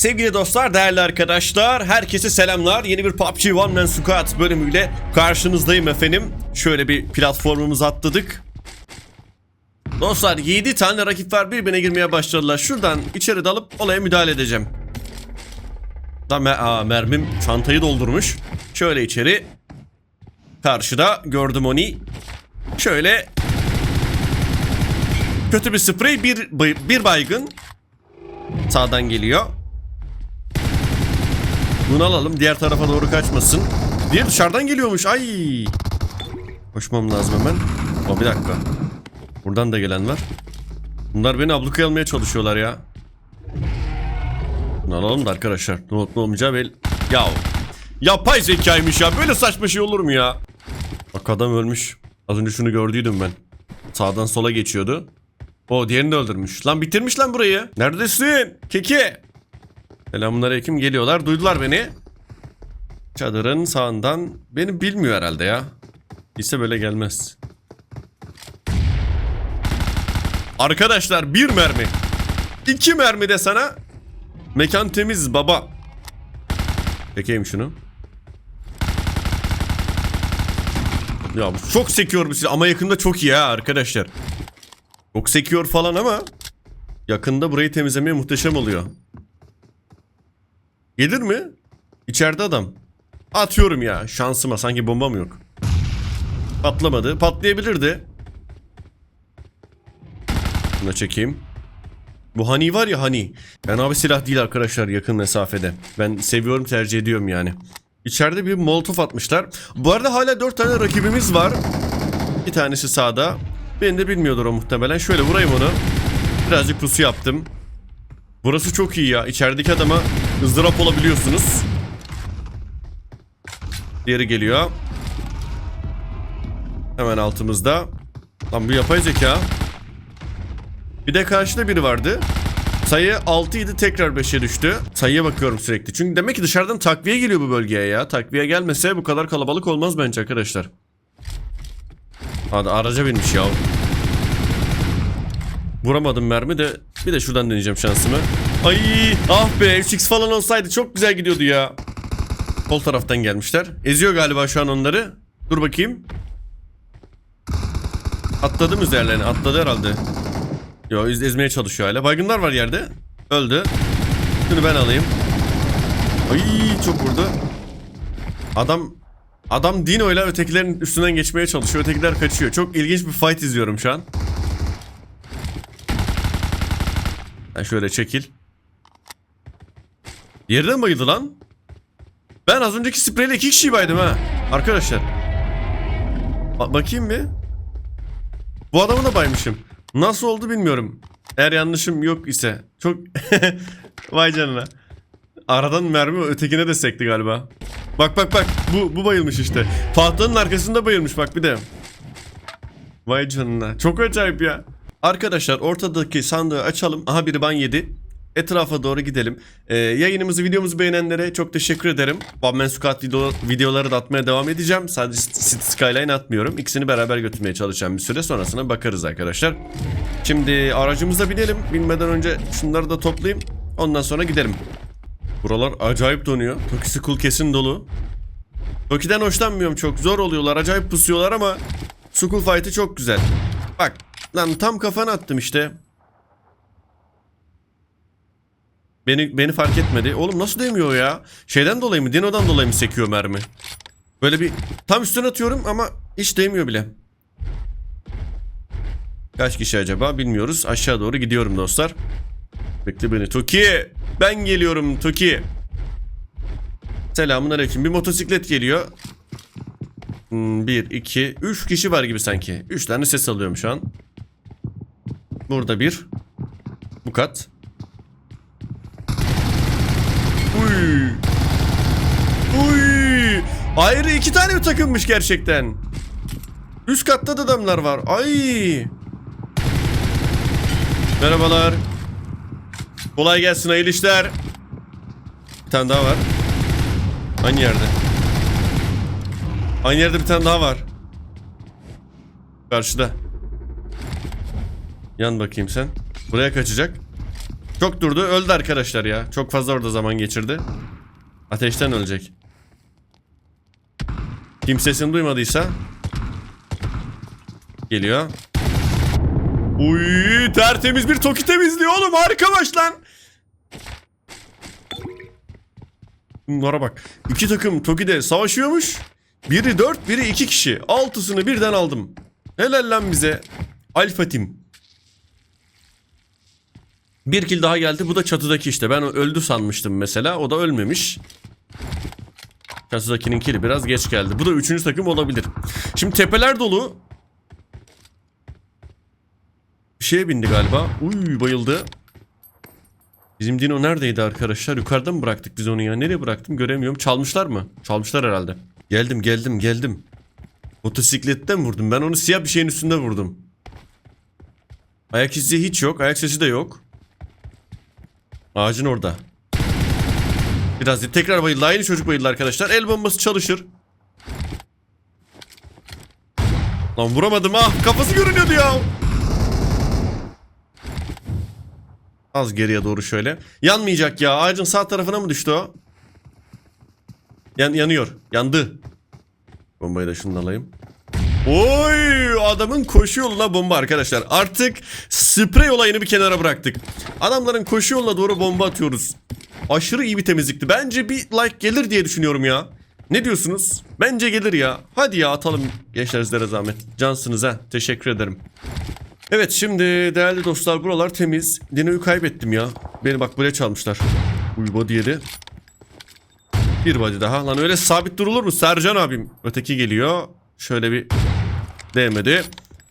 Sevgili dostlar, değerli arkadaşlar, herkese selamlar. Yeni bir PUBG One Man Squad bölümüyle karşınızdayım efendim. Şöyle bir platformumuzu atladık. Dostlar 7 tane rakip var birbirine girmeye başladılar. Şuradan içeri dalıp olaya müdahale edeceğim. Da me Aa, mermim çantayı doldurmuş. Şöyle içeri. Karşıda gördüm onu. Şöyle kötü bir sprey bir, bir baygın. Sağdan geliyor. Bunu alalım. Diğer tarafa doğru kaçmasın. Diğer dışarıdan geliyormuş. Ay. Koşmam lazım hemen. O bir dakika. Buradan da gelen var. Bunlar beni ablukaya almaya çalışıyorlar ya. Bunu alalım da arkadaşlar. Ne olup ne olmayacağı belli. Ya. Yapay zekaymış ya. Böyle saçma şey olur mu ya? Bak adam ölmüş. Az önce şunu gördüydüm ben. Sağdan sola geçiyordu. O diğerini de öldürmüş. Lan bitirmiş lan burayı. Neredesin? Keki. Selamünaleyküm geliyorlar. Duydular beni. Çadırın sağından. Beni bilmiyor herhalde ya. Ise böyle gelmez. Arkadaşlar bir mermi. iki mermi de sana. Mekan temiz baba. Çekeyim şunu. Ya bu çok sekiyor silah ama yakında çok iyi ha arkadaşlar. Çok sekiyor falan ama yakında burayı temizlemeye muhteşem oluyor. Gelir mi? İçeride adam. Atıyorum ya şansıma sanki bombam yok. Patlamadı. Patlayabilirdi. Bunu da çekeyim. Bu hani var ya hani. Ben abi silah değil arkadaşlar yakın mesafede. Ben seviyorum tercih ediyorum yani. İçeride bir molotof atmışlar. Bu arada hala 4 tane rakibimiz var. Bir tanesi sağda. Beni de bilmiyordur o muhtemelen. Şöyle vurayım onu. Birazcık pusu yaptım. Burası çok iyi ya. İçerideki adama ızdırap olabiliyorsunuz. Diğeri geliyor. Hemen altımızda. Lan bu yapay zeka. Bir de karşıda biri vardı. Sayı 6 idi tekrar 5'e düştü. Sayıya bakıyorum sürekli. Çünkü demek ki dışarıdan takviye geliyor bu bölgeye ya. Takviye gelmese bu kadar kalabalık olmaz bence arkadaşlar. Hadi araca binmiş ya. Vuramadım mermi de bir de şuradan deneyeceğim şansımı. Ay ah be 3x falan olsaydı çok güzel gidiyordu ya. Sol taraftan gelmişler. Eziyor galiba şu an onları. Dur bakayım. Atladı mı üzerlerine? Atladı herhalde. Yo ez- ezmeye çalışıyor hala. Baygınlar var yerde. Öldü. Şunu ben alayım. Ay çok vurdu. Adam Adam Dino ile ötekilerin üstünden geçmeye çalışıyor. Ötekiler kaçıyor. Çok ilginç bir fight izliyorum şu an. Ben şöyle çekil. Yerden bayıldı lan. Ben az önceki spreyle iki kişiyi baydım ha. Arkadaşlar. Ba- bakayım bir. Bu adamı da baymışım. Nasıl oldu bilmiyorum. Eğer yanlışım yok ise. Çok... Vay canına. Aradan mermi ötekine de sekti galiba. Bak bak bak. Bu, bu bayılmış işte. Tahtanın arkasında bayılmış bak bir de. Vay canına. Çok acayip ya. Arkadaşlar ortadaki sandığı açalım. Aha biri ban yedi. Etrafa doğru gidelim. Ee, yayınımızı, videomuzu beğenenlere çok teşekkür ederim. One Man Squad video, videoları da atmaya devam edeceğim. Sadece City Skyline atmıyorum. İkisini beraber götürmeye çalışacağım bir süre. Sonrasına bakarız arkadaşlar. Şimdi aracımıza binelim. Binmeden önce şunları da toplayayım. Ondan sonra gidelim. Buralar acayip donuyor. Toki School kesin dolu. Toki'den hoşlanmıyorum çok. Zor oluyorlar. Acayip pusuyorlar ama School Fight'ı çok güzel. Bak lan tam kafana attım işte. Beni beni fark etmedi. Oğlum nasıl değmiyor ya? Şeyden dolayı mı? Dino'dan dolayı mı sekiyor mermi? Böyle bir tam üstüne atıyorum ama hiç değmiyor bile. Kaç kişi acaba bilmiyoruz. Aşağı doğru gidiyorum dostlar. Bekle beni Toki. Ben geliyorum Toki. Selamun aleyküm. Bir motosiklet geliyor. Hmm, bir, iki, üç kişi var gibi sanki. Üç tane ses alıyorum şu an. Burada bir. Bu kat. Uy. Ayrı iki tane mi takılmış gerçekten? Üst katta da adamlar var. Ay. Merhabalar. Kolay gelsin hayırlı işler. Bir tane daha var. Aynı yerde. Aynı yerde bir tane daha var. Karşıda. Yan bakayım sen. Buraya kaçacak. Çok durdu. Öldü arkadaşlar ya. Çok fazla orada zaman geçirdi. Ateşten ölecek. Kimsesini duymadıysa geliyor. Uy tertemiz bir Toki temizliyor oğlum harika baş lan. Bunlara bak. İki takım Toki'de savaşıyormuş. Biri 4, biri 2 kişi. Altısını birden aldım. Helal lan bize. Alfa Team. Bir kill daha geldi. Bu da çatıdaki işte. Ben öldü sanmıştım mesela. O da ölmemiş. Çatıdakinin kili biraz geç geldi. Bu da üçüncü takım olabilir. Şimdi tepeler dolu. Bir şeye bindi galiba. Uy bayıldı. Bizim Dino neredeydi arkadaşlar? Yukarıda mı bıraktık biz onu ya? Nereye bıraktım göremiyorum. Çalmışlar mı? Çalmışlar herhalde. Geldim geldim geldim. Motosikletten vurdum. Ben onu siyah bir şeyin üstünde vurdum. Ayak izi hiç yok. Ayak sesi de yok. Ağacın orada. Biraz değil. Tekrar bayıldı. Aynı çocuk bayıldı arkadaşlar. El bombası çalışır. Lan vuramadım ah. Kafası görünüyordu ya. Az geriye doğru şöyle. Yanmayacak ya. Ağacın sağ tarafına mı düştü o? Yan, yanıyor. Yandı. Bombayı da şunu alayım. Oy adamın koşu yoluna bomba arkadaşlar. Artık sprey olayını bir kenara bıraktık. Adamların koşu yoluna doğru bomba atıyoruz. Aşırı iyi bir temizlikti. Bence bir like gelir diye düşünüyorum ya. Ne diyorsunuz? Bence gelir ya. Hadi ya atalım gençler sizlere zahmet. Cansınız ha. Teşekkür ederim. Evet şimdi değerli dostlar buralar temiz. Dino'yu kaybettim ya. Beni bak buraya çalmışlar. Uy body yedi. Bir body daha. Lan öyle sabit durulur mu? Sercan abim. Öteki geliyor. Şöyle bir değmedi.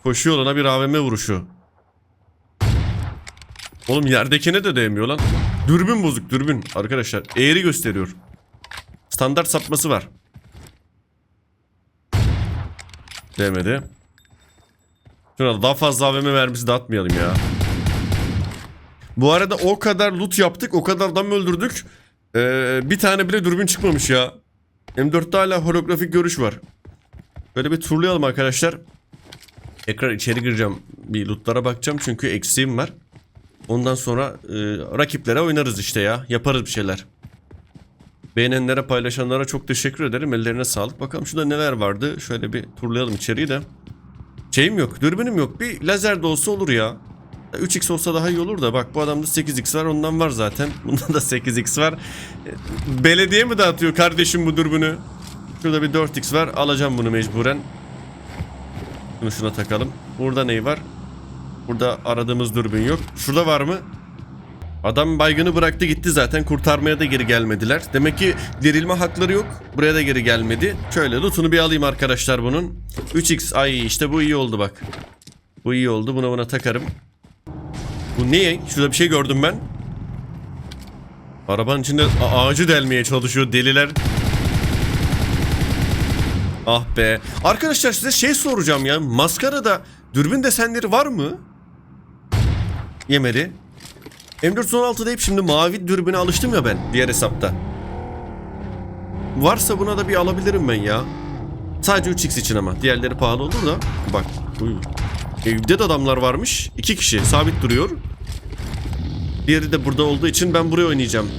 Koşu yoluna bir AVM vuruşu. Oğlum yerdekine de değmiyor lan. Dürbün bozuk dürbün arkadaşlar. Eğri gösteriyor. Standart sapması var. Değmedi. Şuna daha fazla AVM mermisi dağıtmayalım ya. Bu arada o kadar loot yaptık, o kadar adam öldürdük. Ee, bir tane bile dürbün çıkmamış ya. M4'te hala holografik görüş var. Böyle bir turlayalım arkadaşlar. Tekrar içeri gireceğim. Bir lootlara bakacağım çünkü eksiğim var. Ondan sonra e, rakiplere oynarız işte ya. Yaparız bir şeyler. Beğenenlere paylaşanlara çok teşekkür ederim. Ellerine sağlık. Bakalım şurada neler vardı. Şöyle bir turlayalım içeriği de. Şeyim yok. Dürbünüm yok. Bir lazer de olsa olur ya. 3x olsa daha iyi olur da bak bu adamda 8x var ondan var zaten. Bunda da 8x var. E, Belediye mi dağıtıyor kardeşim bu dürbünü? Şurada bir 4x var. Alacağım bunu mecburen. Bunu şuna takalım. Burada ney var? Burada aradığımız dürbün yok. Şurada var mı? Adam baygını bıraktı gitti zaten. Kurtarmaya da geri gelmediler. Demek ki dirilme hakları yok. Buraya da geri gelmedi. Şöyle lootunu bir alayım arkadaşlar bunun. 3x ay işte bu iyi oldu bak. Bu iyi oldu. Buna buna takarım. Bu ne? Şurada bir şey gördüm ben. Arabanın içinde ağacı delmeye çalışıyor deliler. Ah be. Arkadaşlar size şey soracağım ya. Maskarada dürbün desenleri var mı? Yemedi. M416 deyip şimdi mavi dürbüne alıştım ya ben diğer hesapta. Varsa buna da bir alabilirim ben ya. Sadece 3x için ama. Diğerleri pahalı olur da. Bak. Uy. Evde de adamlar varmış. İki kişi sabit duruyor. Diğeri de burada olduğu için ben buraya oynayacağım.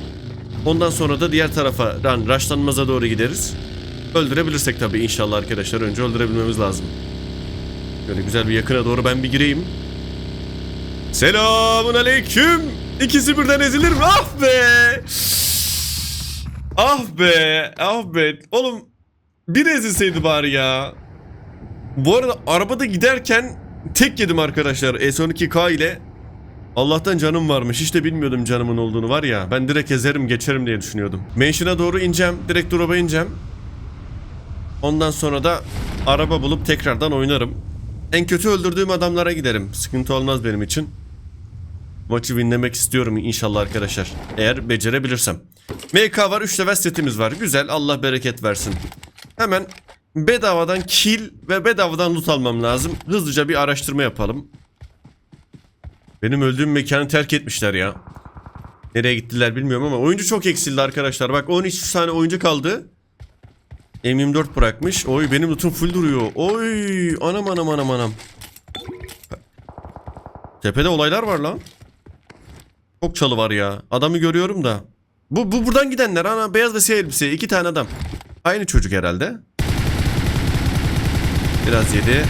Ondan sonra da diğer tarafa yani raşlanmaza doğru gideriz. Öldürebilirsek tabii inşallah arkadaşlar. Önce öldürebilmemiz lazım. Böyle güzel bir yakına doğru ben bir gireyim. Selamun aleyküm. İkisi birden ezilir mi? Ah be. Ah be. Ah be. Oğlum bir ezilseydi bari ya. Bu arada arabada giderken tek yedim arkadaşlar S12K ile. Allah'tan canım varmış. Hiç de bilmiyordum canımın olduğunu var ya. Ben direkt ezerim geçerim diye düşünüyordum. Mansion'a doğru ineceğim. Direkt drop'a ineceğim. Ondan sonra da araba bulup tekrardan oynarım. En kötü öldürdüğüm adamlara giderim. Sıkıntı olmaz benim için. Maçı winlemek istiyorum inşallah arkadaşlar. Eğer becerebilirsem. MK var 3 level setimiz var. Güzel Allah bereket versin. Hemen bedavadan kill ve bedavadan loot almam lazım. Hızlıca bir araştırma yapalım. Benim öldüğüm mekanı terk etmişler ya. Nereye gittiler bilmiyorum ama oyuncu çok eksildi arkadaşlar. Bak 13 tane oyuncu kaldı. M24 bırakmış. Oy benim lootum full duruyor. Oy anam anam anam anam. Tepede olaylar var lan. Çok çalı var ya. Adamı görüyorum da. Bu, bu buradan gidenler ana beyaz ve siyah elbise iki tane adam. Aynı çocuk herhalde. Biraz yedi.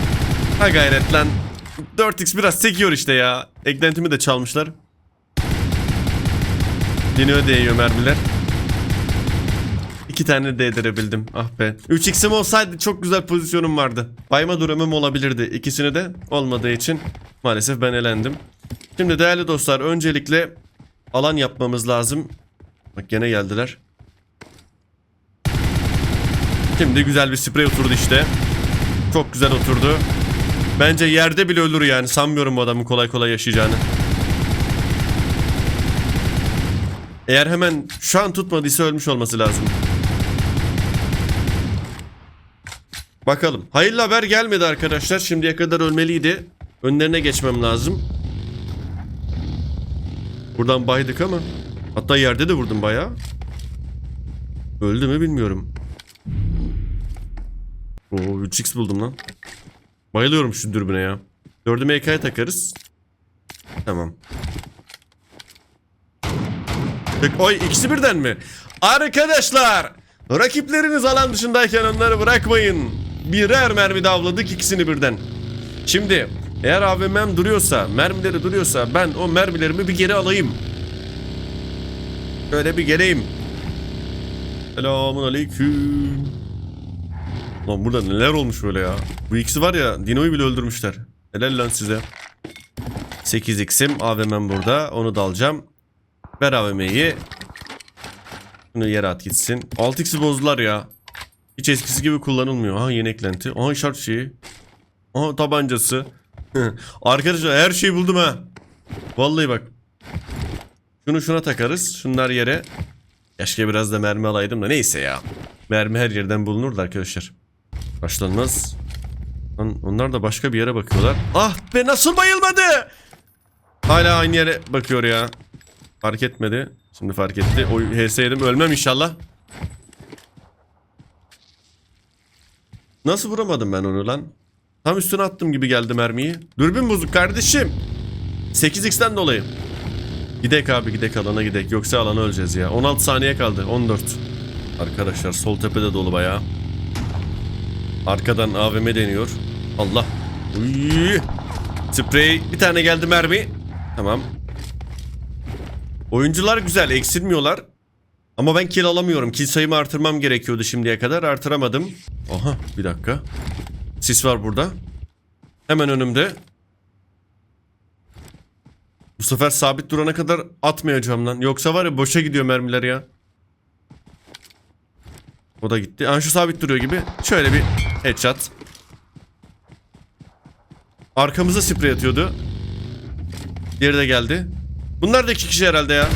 Ha gayret lan. 4x biraz sekiyor işte ya. Eklentimi de çalmışlar. Yine değiyor mermiler. İki tane değdirebildim. Ah be. 3x'im olsaydı çok güzel pozisyonum vardı. Bayma durumum olabilirdi. İkisini de olmadığı için maalesef ben elendim. Şimdi değerli dostlar öncelikle alan yapmamız lazım. Bak gene geldiler. Şimdi güzel bir sprey oturdu işte. Çok güzel oturdu. Bence yerde bile ölür yani. Sanmıyorum bu adamın kolay kolay yaşayacağını. Eğer hemen şu an tutmadıysa ölmüş olması lazım. Bakalım. Hayırlı haber gelmedi arkadaşlar. Şimdiye kadar ölmeliydi. Önlerine geçmem lazım. Buradan baydık ama. Hatta yerde de vurdum bayağı. Öldü mü bilmiyorum. Oo 3x buldum lan. Bayılıyorum şu dürbüne ya. Dördü MK'ya takarız. Tamam. Oy ikisi birden mi? Arkadaşlar! Rakipleriniz alan dışındayken onları bırakmayın. Birer mermi davladık ikisini birden. Şimdi eğer AVM'm duruyorsa, mermileri duruyorsa ben o mermilerimi bir geri alayım. Şöyle bir geleyim. Selamun aleyküm. Lan burada neler olmuş böyle ya. Bu ikisi var ya Dino'yu bile öldürmüşler. Helal lan size. 8x'im AVM'm burada. Onu da alacağım. Ver AVM'yi. Bunu yere at gitsin. 6x'i bozdular ya. Hiç eskisi gibi kullanılmıyor. Aha yeni eklenti. Aha işaret şeyi. Aha tabancası. Arkadaşlar her şeyi buldum ha. Vallahi bak. Şunu şuna takarız. Şunlar yere. Keşke biraz da mermi alaydım da neyse ya. Mermi her yerden bulunur da arkadaşlar. Başlanmaz. Lan onlar da başka bir yere bakıyorlar. Ah be nasıl bayılmadı? Hala aynı yere bakıyor ya. Fark etmedi. Şimdi fark etti. O HS yedim. Ölmem inşallah. Nasıl vuramadım ben onu lan? Tam üstüne attım gibi geldi mermiyi. Dürbün bozuk kardeşim. 8x'ten dolayı. Gidek abi gidek alana gidek. Yoksa alana öleceğiz ya. 16 saniye kaldı. 14. Arkadaşlar sol tepede dolu bayağı. Arkadan AVM deniyor. Allah. Uy. Sprey. Bir tane geldi mermi. Tamam. Oyuncular güzel. Eksilmiyorlar. Ama ben kill alamıyorum. Kill sayımı artırmam gerekiyordu şimdiye kadar. Artıramadım. Aha bir dakika. Sis var burada. Hemen önümde. Bu sefer sabit durana kadar atmayacağım lan. Yoksa var ya boşa gidiyor mermiler ya. O da gitti. Aa, şu sabit duruyor gibi. Şöyle bir headshot. Arkamıza sprey atıyordu. Diğeri de geldi. Bunlar da iki kişi herhalde ya.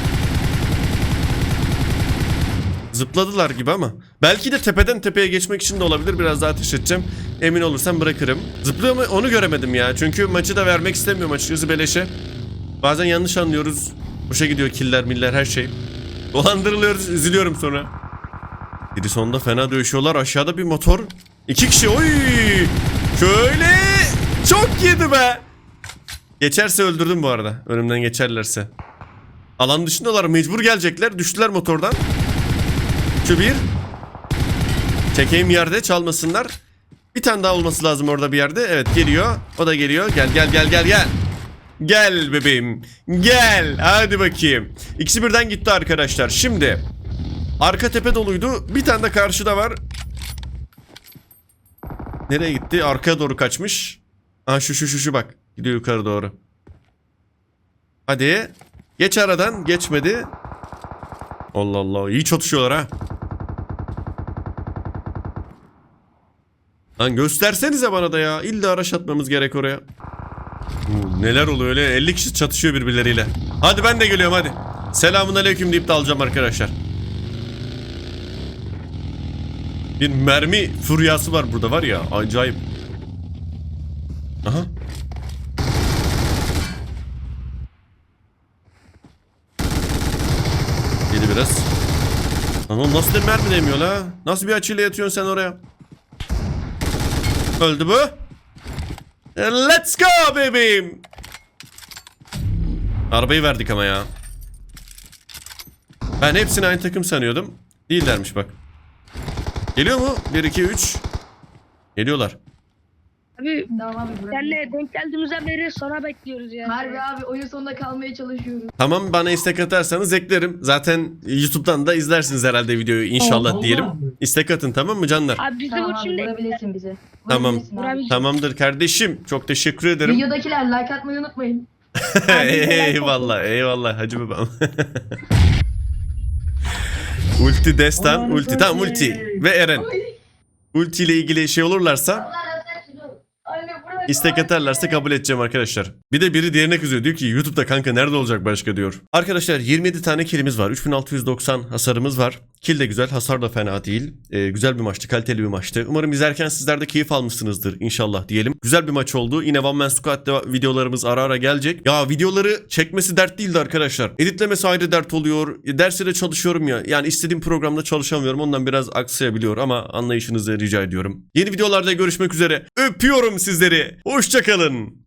Zıpladılar gibi ama. Belki de tepeden tepeye geçmek için de olabilir. Biraz daha ateş edeceğim. Emin olursam bırakırım. Zıplıyor mu onu göremedim ya. Çünkü maçı da vermek istemiyorum açıkçası beleşe. Bazen yanlış anlıyoruz. Boşa gidiyor killer miller her şey. Dolandırılıyoruz üzülüyorum sonra. Biri sonunda fena dövüşüyorlar. Aşağıda bir motor. İki kişi oy. Şöyle. Çok yedi be. Geçerse öldürdüm bu arada. Önümden geçerlerse. Alan dışındalar mecbur gelecekler. Düştüler motordan. Şu bir. Çekeyim yerde çalmasınlar. Bir tane daha olması lazım orada bir yerde. Evet geliyor. O da geliyor. Gel gel gel gel gel. Gel bebeğim. Gel. Hadi bakayım. İkisi birden gitti arkadaşlar. Şimdi. Arka tepe doluydu. Bir tane de karşıda var. Nereye gitti? Arkaya doğru kaçmış. Ha şu şu şu şu bak. Gidiyor yukarı doğru. Hadi. Geç aradan. Geçmedi. Allah Allah. iyi çatışıyorlar ha. Lan göstersenize bana da ya. İlla araç atmamız gerek oraya. Neler oluyor öyle 50 kişi çatışıyor birbirleriyle. Hadi ben de geliyorum hadi. Selamun aleyküm deyip de alacağım arkadaşlar. Bir mermi furyası var burada var ya acayip. Aha. Yedi biraz. Lan nasıl mermi demiyor la? Nasıl bir açıyla yatıyorsun sen oraya? Öldü bu. E, let's go bebeğim. Arabayı verdik ama ya. Ben hepsini aynı takım sanıyordum. Değillermiş bak. Geliyor mu? 1, 2, 3. Geliyorlar. Abi Tamam abi bırak. senle denk geldiğimizden beri sana bekliyoruz ya. Harbi abi oyun sonunda kalmaya çalışıyoruz. Tamam bana istek atarsanız eklerim. Zaten YouTube'dan da izlersiniz herhalde videoyu inşallah diyelim. İstek atın tamam mı canlar? Abi biz de Tamam bu abi şimdi vurabilirsin bizi. Tamam. Vurabilirsin abi. Tamamdır kardeşim. Çok teşekkür ederim. Videodakiler like atmayı unutmayın. eyvallah eyvallah hacı babam. ulti destan ulti tamam ulti ve Eren. Ulti ile ilgili şey olurlarsa. İstek atarlarsa kabul edeceğim arkadaşlar. Bir de biri diğerine kızıyor diyor ki YouTube'da kanka nerede olacak başka diyor. Arkadaşlar 27 tane killimiz var. 3690 hasarımız var. Kill de güzel hasar da fena değil. Ee, güzel bir maçtı kaliteli bir maçtı. Umarım izlerken sizler de keyif almışsınızdır inşallah diyelim. Güzel bir maç oldu. Yine One Man Squad'da videolarımız ara ara gelecek. Ya videoları çekmesi dert değildi arkadaşlar. Editlemesi ayrı dert oluyor. E, Derste de çalışıyorum ya. Yani istediğim programda çalışamıyorum. Ondan biraz aksayabiliyor ama anlayışınızı rica ediyorum. Yeni videolarda görüşmek üzere. Öpüyorum sizleri. Hoşçakalın.